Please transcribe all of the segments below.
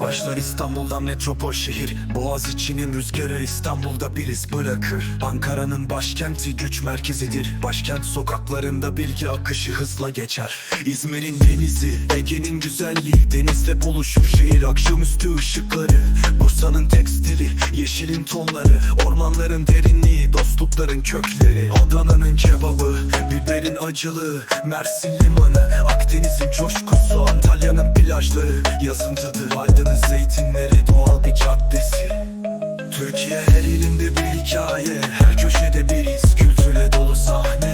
Başlar İstanbul'dan metropol şehir. Boğaziçi'nin rüzgarı İstanbul'da biriz bırakır. Ankara'nın başkenti güç merkezidir. Başkent sokaklarında bilgi akışı hızla geçer. İzmir'in denizi, Ege'nin güzelliği. Denizle buluşur şehir akşamüstü ışıkları. Bursa'nın tekstili, yeşilin tonları. Ormanların derinliği, dostlukların kökleri. Adana'nın kebabı, acılığı Mersin limanı, Akdeniz'in coşkusu Antalya'nın plajları, yazın tadı Aydın'ın zeytinleri, doğal bir caddesi. Türkiye her ilinde bir hikaye Her köşede bir iz, kültürle dolu sahne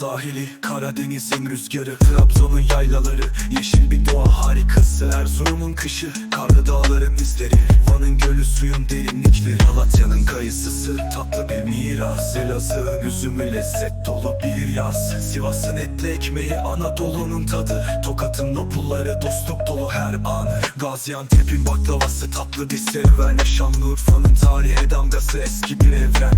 sahili, Karadeniz'in rüzgarı Trabzon'un yaylaları, yeşil bir doğa harikası Erzurum'un kışı, karlı dağların izleri Van'ın gölü suyun derinlikleri Malatya'nın kayısısı, tatlı bir miras Elazığ'ın üzümü lezzet dolu bir yaz Sivas'ın etli ekmeği, Anadolu'nun tadı Tokat'ın nopulları, dostluk dolu her an Gaziantep'in baklavası, tatlı bir serüven Şanlıurfa'nın tarihe damgası, eski bir evren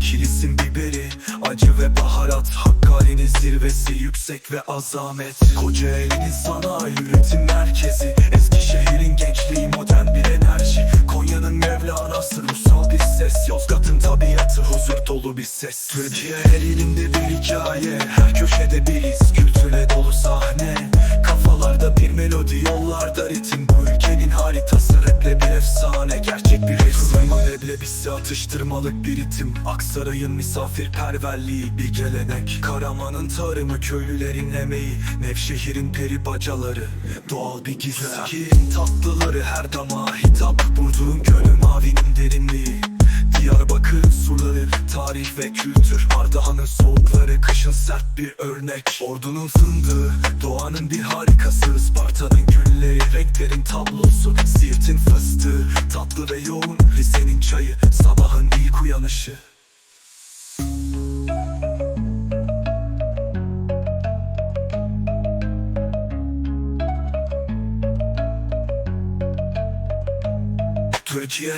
Kilis'in biberi, acı ve baharat. Hakkari'nin zirvesi, yüksek ve azamet. Kocaeli'nin sanayi üretim merkezi. Eskişehir'in gençliği, modern bir enerji. Konya'nın Mevlana'sı, ruhsal bir ses. Yozgat'ın tabiatı, huzur dolu bir ses. Türkiye her ilinde bir hikaye. Her köşede bir iz, kültüre dolu sahne. Kafalarda bir melodi, yollarda ritim Leblebisi atıştırmalık bir ritim Aksaray'ın misafirperverliği bir gelenek. Karaman'ın tarımı, köylülerin emeği. Nevşehir'in peri bacaları Doğal bir gizem. Şehrin tatlıları her damağa hitap. Burdur'un gölü mavinin derinliği. Diyarbakır'ın suları, tarih ve kültür. Ardahan'ın soğukları, kışın sert bir örnek. Ordu'nun fındığı, doğanın bir harikası. Isparta'nın gülleri, renklerin tablosu ilk uyanışı Türkiye